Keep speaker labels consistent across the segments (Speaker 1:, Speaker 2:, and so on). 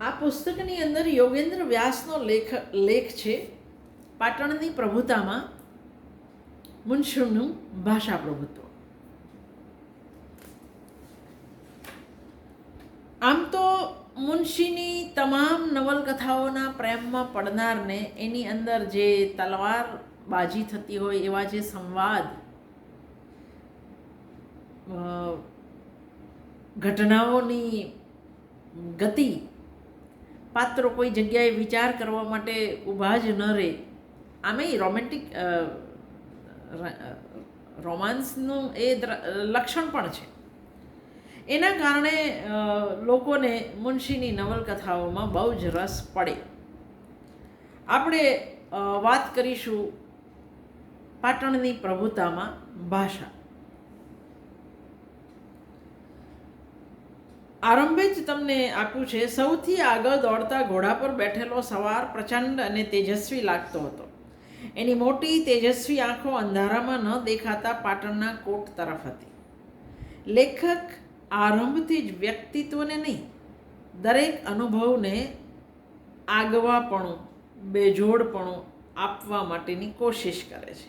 Speaker 1: આ પુસ્તકની અંદર યોગેન્દ્ર વ્યાસનો લેખ લેખ છે પાટણની પ્રભુતામાં મુનશુનું ભાષા પ્રભુત્વ. આમ તો મુનશીની તમામ નવલકથાઓના પ્રેમમાં પડનારને એની અંદર જે તલવાર બાજી થતી હોય એવા જે સંવાદ ઘટનાઓની ગતિ પાત્રો કોઈ જગ્યાએ વિચાર કરવા માટે ઊભા જ ન રહે. આમેય રોમેન્ટિક રોમાન્સનું એ લક્ષણ પણ છે. એના કારણે લોકોને મુનશીની નવલકથાઓમાં બહુ જ રસ પડે. આપણે વાત કરીશું પાટણની પ્રભુતામાં ભાષા. આરંભે જ તમને આપ્યું છે, સૌથી આગળ દોડતા ઘોડા પર બેઠેલો સવાર પ્રચંડ અને તેજસ્વી લાગતો હતો. એની મોટી તેજસ્વી આંખો અંધારામાં ન દેખાતા પાટણના કોટ તરફ હતી. લેખક આરંભથી જ વ્યક્તિત્વને નહીં, દરેક અનુભવને આગવાપણું, બેજોડપણું આપવા માટેની કોશિશ કરે છે.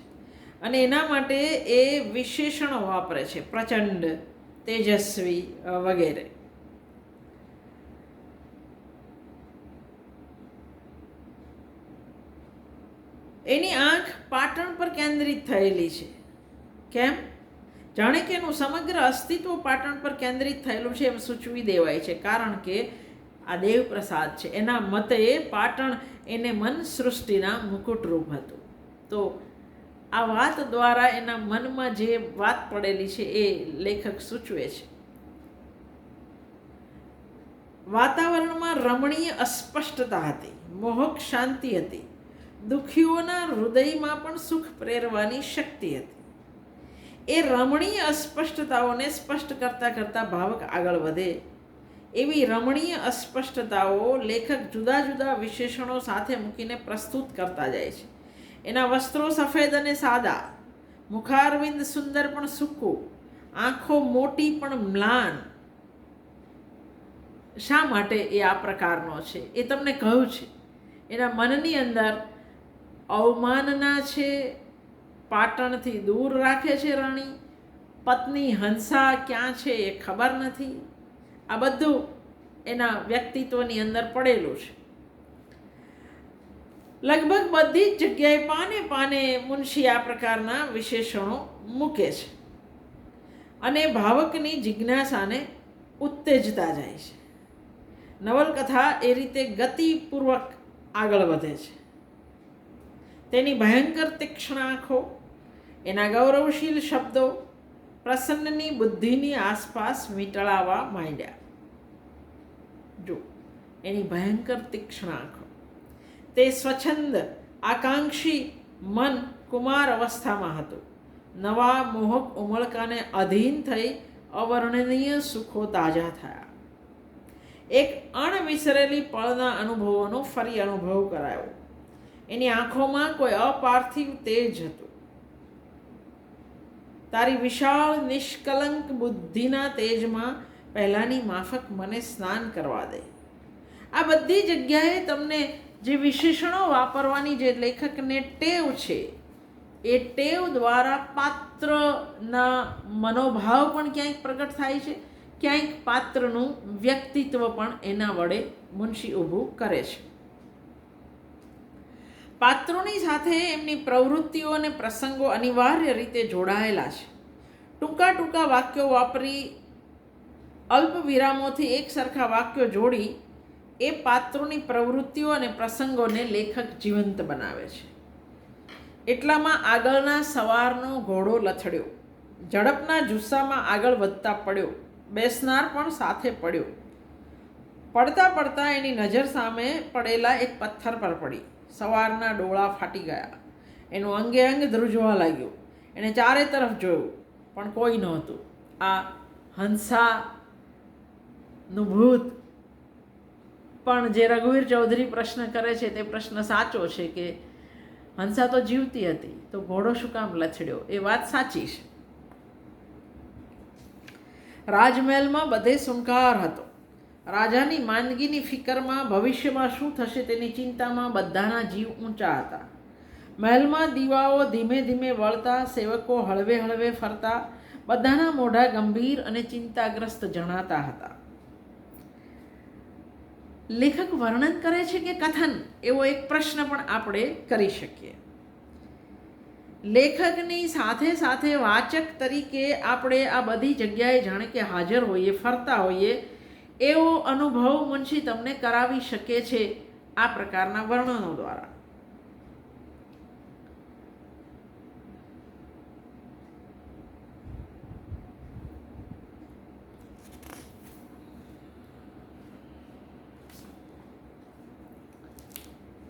Speaker 1: અને એના માટે એ વિશેષણો વાપરે છે, પ્રચંડ, તેજસ્વી વગેરે. એની આંખ પાટણ પર કેન્દ્રિત થયેલી છે. કેમ? જાણે કે એનું સમગ્ર અસ્તિત્વ પાટણ પર કેન્દ્રિત થયેલું છે એમ સૂચવી દેવાય છે. કારણ કે આ દેવપ્રસાદ છે. એના મતે પાટણ એને મન સૃષ્ટિના મુકુટરૂપ હતું. તો આ વાત દ્વારા એના મનમાં જે વાત પડેલી છે એ લેખક સૂચવે છે. વાતાવરણમાં રમણીય અસ્પષ્ટતા હતી. મોહક શાંતિ હતી. દુઃખીઓના હૃદયમાં પણ સુખ પ્રેરવાની શક્તિ હતી. એ રમણીય અસ્પષ્ટતાઓને સ્પષ્ટ કરતાં કરતાં ભાવક આગળ વધે. એવી રમણીય અસ્પષ્ટતાઓ લેખક જુદા જુદા વિશેષણો સાથે મૂકીને પ્રસ્તુત કરતા જાય છે. એના વસ્ત્રો સફેદ અને સાદા, મુખારવિંદ સુંદર પણ સૂકું, આંખો મોટી પણ મ્લાન. શા માટે એ આ પ્રકારનો છે? એ તમને કહ્યું છે. એના મનની અંદર અવમાનના છે, પાટણથી દૂર રાખે છે રાણી. પત્ની હંસા ક્યાં છે એ ખબર નથી. આ બધું એના વ્યક્તિત્વની અંદર પડેલું છે. લગભગ બધી જ જગ્યાએ પાને પાને મુનશી આ પ્રકારના વિશેષણો મૂકે છે અને ભાવકની જિજ્ઞાસાને ઉત્તેજતા જાય છે. નવલકથા એ રીતે ગતિપૂર્વક આગળ વધે છે. તેની ભયંકર તીક્ષ્ણ આંખો, એના ગૌરવશીલ શબ્દો, પ્રસન્નની બુદ્ધિની આસપાસ વીંટળાવા માંડ્યા. જો, એની ભયંકર તીક્ષ્ણ આંખો. તે સ્વચ્છંદ, આકાંક્ષી, મન, કુમાર અવસ્થામાં હતું. નવા મોહક ઉમળકાને અધીન થઈ અવર્ણનીય સુખો તાજા થયા. એક અણવિસરેલી પળના અનુભવોનો ફરી અનુભવ કરાયો. એની આંખોમાં કોઈ અપાર્થિવ તેજ હતું. તારી વિશાળ, નિષ્કલંક બુદ્ધિના તેજમાં પહેલાંની માફક મને સ્નાન કરવા દે. આ બધી જગ્યાએ તમને જે વિશેષણો વાપરવાની જે લેખકને ટેવ છે, એ ટેવ દ્વારા પાત્રના મનોભાવ પણ ક્યાંક પ્રગટ થાય છે, ક્યાંક પાત્રનું વ્યક્તિત્વ પણ એના વડે મુનશી ઊભું કરે છે. પાત્રોની સાથે એમની પ્રવૃત્તિઓ અને પ્રસંગો અનિવાર્ય રીતે જોડાયેલા છે. ટૂંકા ટૂંકા વાક્યો વાપરી અલ્પ વિરામોથી એક સરખા વાક્યો જોડી, એ પાત્રોની પ્રવૃત્તિઓ અને પ્રસંગોને લેખક જીવંત બનાવે છે. એટલામાં આગળના સવારનો ઘોડો લથડ્યો. ઝડપના જુસ્સામાં આગળ વધતા પડ્યો. બેસનાર પણ સાથે પડ્યો. પડતા પડતા એની નજર સામે પડેલા એક પથ્થર પર પડી. સવારના ડોળા ફાટી ગયા. એનું અંગે અંગ ધ્રુજવા લાગ્યું. એણે ચારે તરફ જોયું, પણ કોઈ નહોતું. આ હંસાનું ભૂત. પણ જે રઘુવીર ચૌધરી પ્રશ્ન કરે છે તે પ્રશ્ન સાચો છે કે હંસા તો જીવતી હતી, તો ઘોડો શું કામ લથડ્યો? એ વાત સાચી છે. રાજમહેલમાં બધે સુનકાર હતો. રાજાની માંદગીની ફિકરમાં ભવિષ્યમાં શું થશે તેની ચિંતામાં બધાના જીવ ઊંચા હતા. મહેલમાં દીવાઓ ધીમે ધીમે વળતા, સેવકો હળવે હળવે ફરતા, બધાના મોઢા ગંભીર અને ચિંતાગ્રસ્ત જણાતા હતા. લેખક વર્ણન કરે છે કે કથન એવો એક પ્રશ્ન પણ આપણે કરી શકીએ. લેખકની સાથે સાથે વાચક તરીકે આપણે આ બધી જગ્યાએ જાણે કે હાજર હોઈએ, ફરતા હોઈએ એવો અનુભવ મુનશી તમને કરાવી શકે છે આ પ્રકારના વર્ણનો દ્વારા.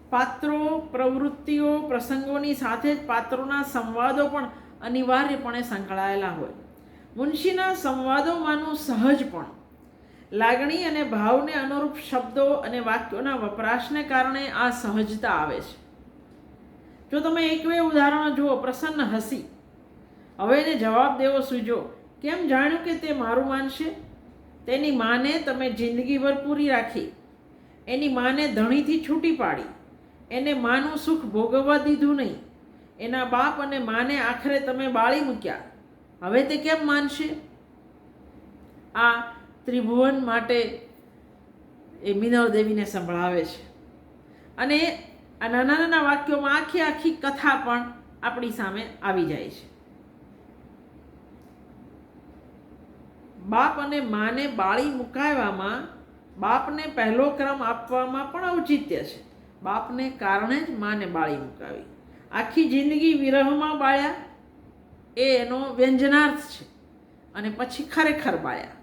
Speaker 1: પાત્રો, પ્રવૃત્તિઓ, પ્રસંગોની સાથે જ પાત્રોના સંવાદો પણ અનિવાર્યપણે સંકળાયેલા હોય. મુનશીના સંવાદોમાંનું સહજ પણ લાગણી અને ભાવને અનુરૂપ શબ્દો અને વાક્યોના વપરાશને કારણે આ સહજતા આવે છે. જો તમે એક બે ઉદાહરણો જુઓ, પ્રસન્ન હસી. હવે એને જવાબ દેવો સૂજો, કેમ જાણ્યું કે તે મારું માનશે? તેની માને તમે જિંદગીભર પૂરી રાખી. એની માને ધણીથી છૂટી પાડી. એને માનું સુખ ભોગવવા દીધું નહીં. એના બાપ અને માને આખરે તમે બાળી મૂક્યા. હવે તે કેમ માનશે? આ ત્રિભુવન માટે એ મિનળ દેવીને સંભળાવે છે. અને આ નાના નાના વાક્યોમાં આખી આખી કથા પણ આપણી સામે આવી જાય છે. બાપ અને માને બાળી મુકાવવામાં બાપને પહેલો ક્રમ આપવામાં પણ ઔચિત્ય છે. બાપને કારણે જ માને બાળી મુકાવી. આખી જિંદગી વિરહમાં બાળ્યા એ એનો વ્યંજનાર્થ છે. અને પછી ખરેખર બાળ્યા.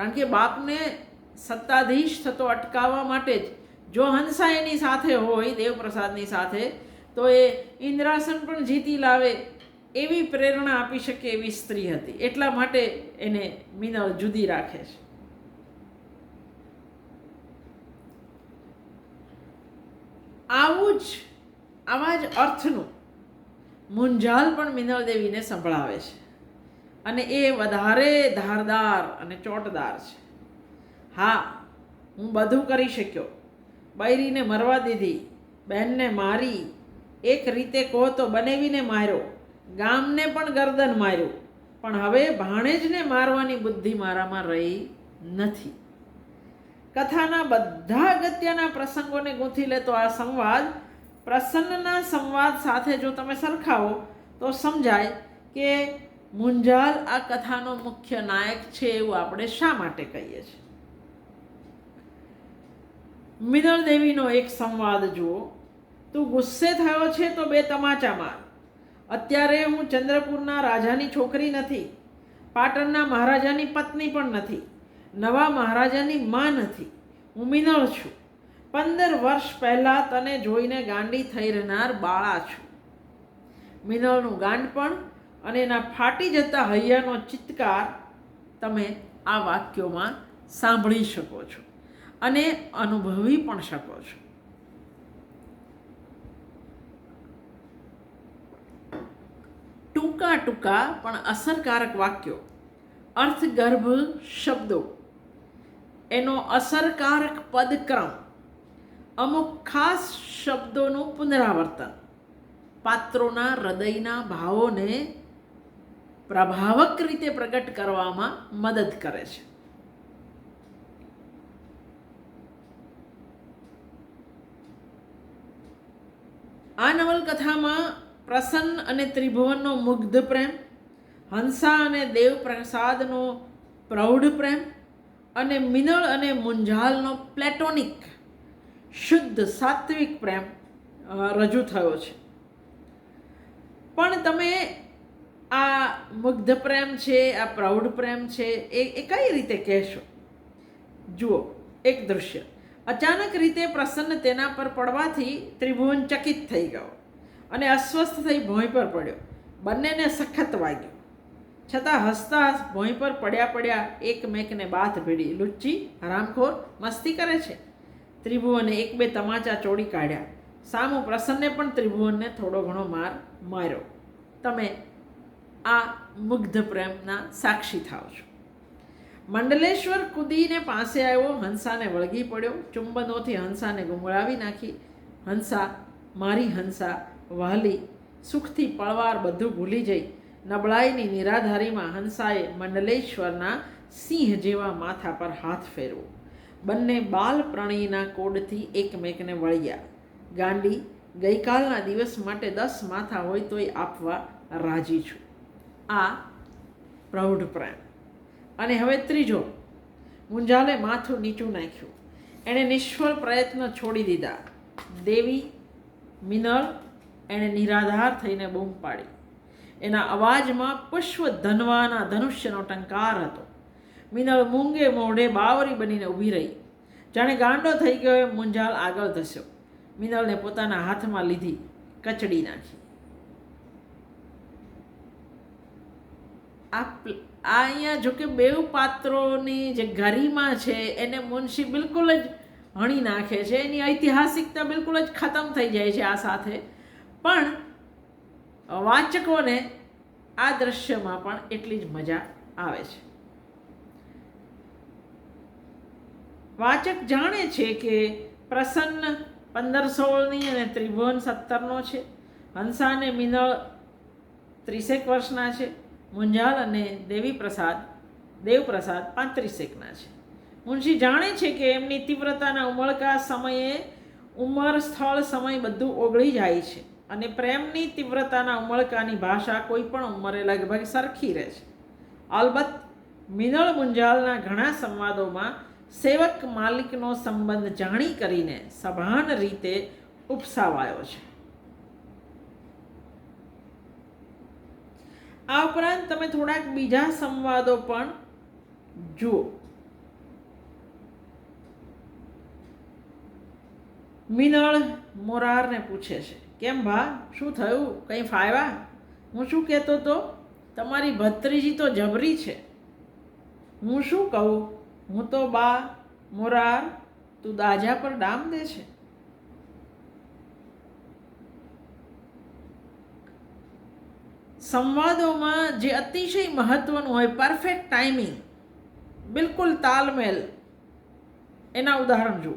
Speaker 1: કારણ કે બાપને સત્તાધીશ થતો અટકાવવા માટે જ જો હંસા એની સાથે હોય, દેવપ્રસાદની સાથે, તો એ ઇન્દ્રાસન પણ જીતી લાવે એવી પ્રેરણા આપી શકે એવી સ્ત્રી હતી. એટલા માટે એને મિનળ જુદી રાખે છે. આવું જ, આવા જ અર્થનું મુંજાલ પણ મિનલ દેવીને સંભળાવે છે. અને એ વધારે ધારદાર અને ચોટદાર છે. હા, હું બધું કરી શક્યો. બૈરીને મરવા દીધી, બહેનને મારી, એક રીતે કહો તો બનેવીને માર્યો, ગામને પણ ગરદન માર્યું, પણ હવે ભાણેજને મારવાની બુદ્ધિ મારામાં રહી નથી. કથાના બધા અગત્યના પ્રસંગોને ગૂંથી લેતો આ સંવાદ, પ્રસન્નના સંવાદ સાથે જો તમે સરખાવો, તો સમજાય કે મુંજાલ આ કથાનો મુખ્ય નાયક છે એવું આપણે શા માટે કહીએ છીએ? મિનળ દેવીનો એક સંવાદ જુઓ. તું ગુસ્સે થયો છે તો બે તમાચા માર. અત્યારે હું ચંદ્રપુરના રાજાની છોકરી નથી. પાટણના મહારાજાની પત્ની પણ નથી. નવા મહારાજાની માં નથી. હું મિનળ છું. પંદર વર્ષ પહેલાં તને જોઈને ગાંડી થઈ રહેનાર બાળા છું. મિનળનું ગાંડપણ અને એના ફાટી જતા હૈયાનો ચિત્કાર તમે આ વાક્યોમાં સાંભળી શકો છો અને અનુભવી પણ શકો છો. ટૂંકા ટૂંકા પણ અસરકારક વાક્યો. અર્થગર્ભ શબ્દો. એનો અસરકારક પદક્રમ. અમુક ખાસ શબ્દોનું પુનરાવર્તન. પાત્રોના હૃદયના ભાવોને પ્રભાવક રીતે પ્રગટ કરવામાં મદદ કરે છે. આ નવલકથામાં પ્રસન્ન અને ત્રિભુવનનો મુગ્ધ પ્રેમ, હંસા અને દેવ પ્રસાદનો પ્રૌઢ પ્રેમ અને મિનળ અને મુંજાલનો પ્લેટોનિક શુદ્ધ સાત્વિક પ્રેમ રજૂ થયો છે. પણ તમે આ મુગ્ધ પ્રેમ છે, આ પ્રૌઢ પ્રેમ છે, એ એ કઈ રીતે કહેશો? જુઓ, એક દૃશ્ય અચાનક રીતે પ્રસન્ન તેના પર પડવાથી ત્રિભુવન ચકિત થઈ ગયો અને અસ્વસ્થ થઈ ભોંય પર પડ્યો. બંનેને સખત વાગ્યો. છતાં હસતા ભોંય પર પડ્યા પડ્યા એકમેકને બાથ ભીડી લુચ્ચી, હરામખોર, મસ્તી કરે છે. ત્રિભુવને એક બે તમાચા ચોડી કાઢ્યા. સામુ પ્રસન્ને પણ ત્રિભુવનને થોડો ઘણો માર માર્યો. તમે આ મુગ્ધ પ્રેમના સાક્ષી થાવ છો. મંડલેશ્વર કૂદીને પાસે આવ્યો, હંસાને વળગી પડ્યો, ચુંબનોથી હંસાને ગુંગળાવી નાખી. હંસા, મારી હંસા વહાલી સુખથી પળવાર બધું ભૂલી જઈ. નબળાઈની નિરાધારીમાં હંસાએ મંડલેશ્વરના સિંહ જેવા માથા પર હાથ ફેરવો. બંને બાલ પ્રણીના કોડથી એકમેકને વળ્યા. ગાંડી, ગઈકાલના દિવસ માટે દસ માથા હોય તોય આપવા રાજી છું. આ પ્રૌઢ પ્રાણ. અને હવે ત્રીજો મુંજાલે માથું નીચું નાખ્યું. એણે નિષ્ફળ પ્રયત્ન છોડી દીધા. દેવી મિનળ એણે નિરાધાર થઈને બૂમ પાડી. એના અવાજમાં પુષ્પ ધનવાના ધનુષ્યનો ટંકાર હતો. મિનળ મૂંગે મોઢે બાવરી બનીને ઊભી રહી. જાણે ગાંડો થઈ ગયો એમ મુંજાલ આગળ ધસ્યો. મિનળને પોતાના હાથમાં લીધી, કચડી નાખી. આ આ અહીંયા જો કે બેઉ પાત્રોની જે ગરિમા છે, એને મુનશી બિલકુલ જ હણી નાખે છે. એની ઐતિહાસિકતા બિલકુલ જ ખતમ થઈ જાય છે આ સાથે. પણ, વાચકોને આ દ્રશ્યમાં પણ એટલી જ મજા આવે છે. વાચક જાણે છે કે પ્રસન્ન પંદર સોળની અને ત્રિભુવન સત્તરનો છે. હંસા અને મિનળ ત્રીસેક વર્ષના છે. મુંજાલ અને દેવી પ્રસાદ દેવપ્રસાદ પાંત્રીસેકના છે. મુનશી જાણે છે કે એમની તીવ્રતાના ઉમળકા સમયે ઉંમર, સ્થળ, સમય બધું ઓગળી જાય છે અને પ્રેમની તીવ્રતાના ઉમળકાની ભાષા કોઈ પણ ઉંમરે લગભગ સરખી રહે છે. અલબત્ત મિનળ મુંજાલના ઘણા સંવાદોમાં સેવક માલિકનો સંબંધ જાણી કરીને સભાન રીતે ઉપસાવાયો છે. આ ઉપરાંત તમે થોડાક બીજા સંવાદો પણ જુઓ. મિનળ મોરારને પૂછે છે, કેમ ભા? શું થયું? કંઈ ફાયવા? હું શું કહેતો તો? તમારી ભત્રીજી તો જબરી છે. હું શું કહું? હું તો બા મોરાર તું દાજા પર ડામ દે છે. સંવાદોમાં જે અતિશય મહત્ત્વનું હોય પરફેક્ટ ટાઈમિંગ બિલકુલ તાલમેલ, એના ઉદાહરણ જુઓ.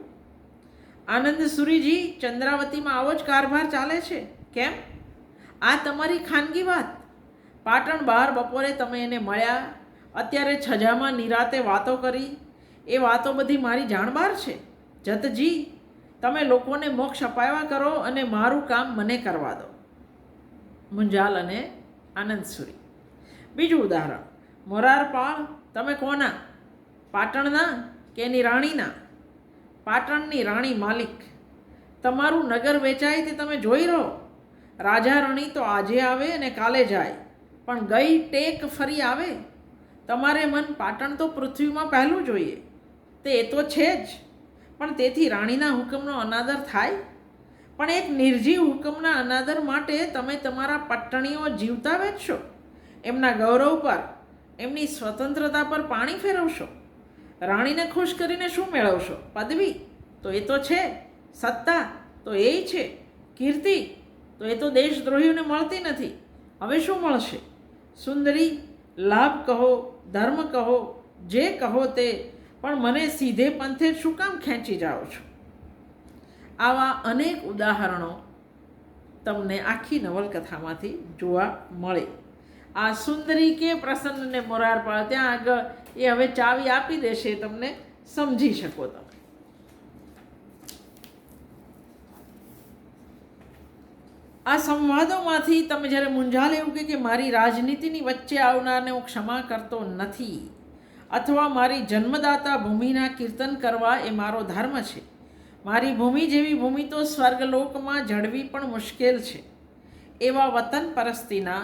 Speaker 1: આનંદ સુરીજી, ચંદ્રાવતીમાં આવો જ કારભાર ચાલે છે. કેમ? આ તમારી ખાનગી વાત. પાટણ બહાર બપોરે તમે એને મળ્યા, અત્યારે છજામાં નિરાતે વાતો કરી. એ વાતો બધી મારી જાણબાર છે. જતજી, તમે લોકોને મોક્ષ અપાવ્યા કરો અને મારું કામ મને કરવા દો. મુંજાલ અને આનંદસુરી બીજું ઉદાહરણ. મોરારપાળ તમે કોના? પાટણના કે એની રાણીના? પાટણની રાણી માલિક. તમારું નગર વેચાય તે તમે જોઈ રહો. રાજા રાણી તો આજે આવે અને કાલે જાય. પણ ગઈ ટેક ફરી આવે. તમારે મન પાટણ તો પૃથ્વીમાં પહેલું જોઈએ. તે એ તો છે જ. પણ તેથી રાણીના હુકમનો અનાદર થાય? પણ એક નિર્જીવ હુકમના અનાદર માટે તમે તમારા પટ્ટણીઓ જીવતા વેચશો, એમના ગૌરવ પર, એમની સ્વતંત્રતા પર પાણી ફેરવશો, રાણીને ખુશ કરીને શું મેળવશો? પદવી? તો એ તો છે. સત્તા? તો એ છે. કીર્તિ? તો એ તો દેશદ્રોહીઓને મળતી નથી. હવે શું મળશે? સુંદરી, લાભ કહો, ધર્મ કહો, જે કહો તે, પણ મને સીધે પંથે શું કામ ખેંચી જાઓ છો? આવા અનેક ઉદાહરણો તમને આખી નવલકથામાંથી જોવા મળે. આ સુંદરી કે પ્રસન્નને મોરારપાળ ત્યાં આગળ એ હવે ચાવી આપી દેશે, તમને સમજી શકો તમે. આ સંવાદોમાંથી તમે જ્યારે મૂંઝાલ એવું કે મારી રાજનીતિની વચ્ચે આવનારને હું ક્ષમા કરતો નથી, અથવા મારી જન્મદાતા ભૂમિના કીર્તન કરવા એ મારો ધર્મ છે મારી ભૂમિ જેવી ભૂમિ તો સ્વર્ગલોકમાં જળવી પણ મુશ્કેલ છે. એવા વતન પરસ્તીના,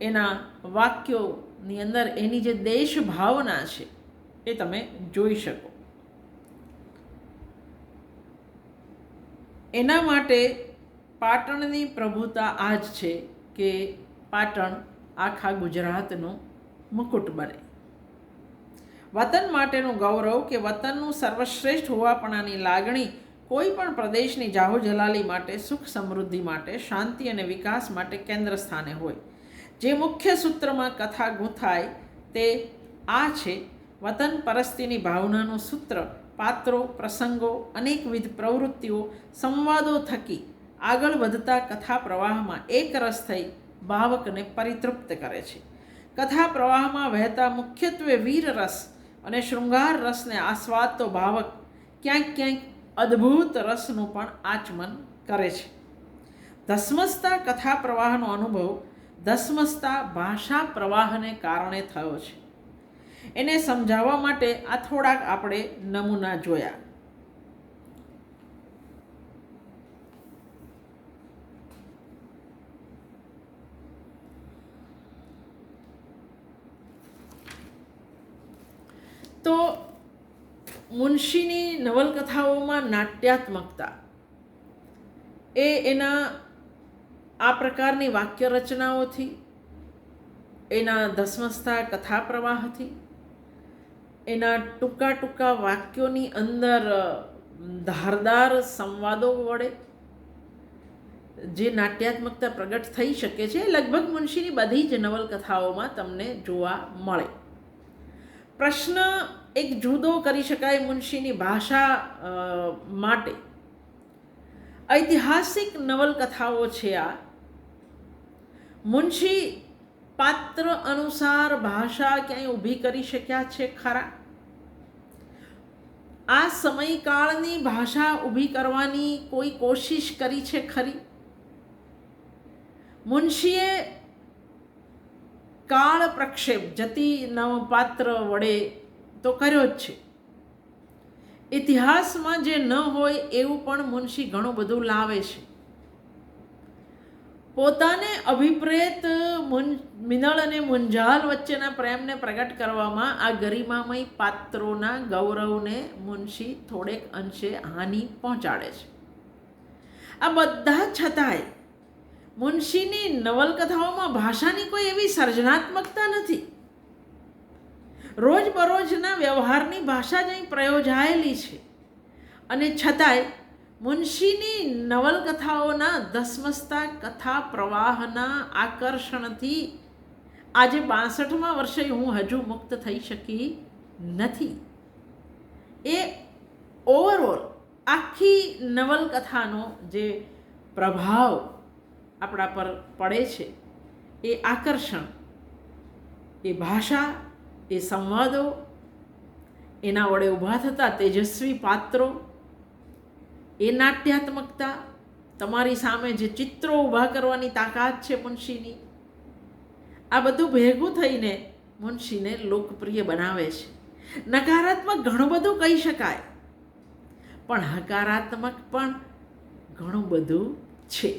Speaker 1: એના વાક્યોની અંદર એની જે દેશ ભાવના છે, એ તમે જોઈ શકો. એના માટે પાટણની પ્રભુતા આ જ છે કે પાટણ આખા ગુજરાતનું મુકુટ બને. વતન માટેનું ગૌરવ કે વતનનું સર્વશ્રેષ્ઠ હોવાપણાની લાગણી કોઈ પણ પ્રદેશની જાહો જલાલી માટે, સુખ સમૃદ્ધિ માટે, શાંતિ અને વિકાસ માટે કેન્દ્ર સ્થાને હોય. જે મુખ્ય સૂત્રમાં કથા ગૂંથાય તે આ છે, વતન પરસ્તીની ભાવનાનું સૂત્ર, પાત્રો, પ્રસંગો, અનેકવિધ પ્રવૃત્તિઓ, સંવાદો થકી આગળ વધતા કથા પ્રવાહમાં એકરસ થઈ ભાવકને પરિતૃપ્ત કરે છે. કથા પ્રવાહમાં વહેતા મુખ્યત્વે વીર રસ અને શૃંગાર રસને આસ્વાદતો ભાવક ક્યાંક ક્યાંક અદ્ભુત રસનું પણ આચમન કરે છે. ધસમસતા કથા પ્રવાહનો અનુભવ ધસમસતા ભાષા પ્રવાહને કારણે થયો છે. એને સમજાવવા માટે આ થોડાક આપણે નમૂના જોયા તો મુનશીની નવલકથાઓમાં નાટ્યાત્મકતા. એ એના આ પ્રકારની વાક્ય રચનાઓથી એના ધસમસતા કથા પ્રવાહથી એના ટૂંકા ટૂંકા વાક્યોની અંદર ધારદાર સંવાદો વડે જે નાટ્યાત્મકતા પ્રગટ થઈ શકે છે લગભગ મુનશીની બધી જ નવલકથાઓમાં તમને જોવા મળે. પ્રશ્ન એક જુદો કરી શકાય મુનશીની ભાષા માટે. ઐતિહાસિક નવલકથાઓ છે આ. મુનશી પાત્ર અનુસાર ભાષા ક્યાંય ઊભી કરી શક્યા છે ખરા? આ સમયકાળની ભાષા ઊભી કરવાની કોઈ કોશિશ કરી છે ખરી? મુનશીએ કાળ પ્રક્ષેપ જતી નવપાત્ર વડે તો કર્યો જ છે. ઇતિહાસમાં જે ન હોય એવું પણ મુનશી ઘણું બધું લાવે છે. પોતાને અભિપ્રેત મુન, મિનળ અને મુંજાલ વચ્ચેના પ્રેમને પ્રગટ કરવામાં આ ગરિમામય પાત્રોના ગૌરવને મુનશી થોડેક અંશે હાનિ પહોંચાડે છે. આ બધા છતાંય મુનશીની નવલકથાઓમાં ભાષાની કોઈ એવી સર્જનાત્મકતા નથી. રોજબરોજના વ્યવહારની ભાષા જ અહીં પ્રયોજાયેલી છે. અને છતાંય મુનશીની નવલકથાઓના ધસમસતા કથા પ્રવાહના આકર્ષણથી આજે બાસઠમાં વર્ષે હું હજુ મુક્ત થઈ શકી નથી. એ ઓવરઓલ આખી નવલકથાનો જે પ્રભાવ આપણા પર પડે છે, એ આકર્ષણ, એ ભાષા એ સંવાદો એના વડે ઊભા થતા તેજસ્વી પાત્રો, એ નાટ્યાત્મકતા, તમારી સામે જે ચિત્રો ઊભા કરવાની તાકાત છે મુનશીની, આ બધું ભેગું થઈને મુનશીને લોકપ્રિય બનાવે છે. નકારાત્મક ઘણું બધું કહી શકાય, પણ હકારાત્મક પણ ઘણું બધું છે.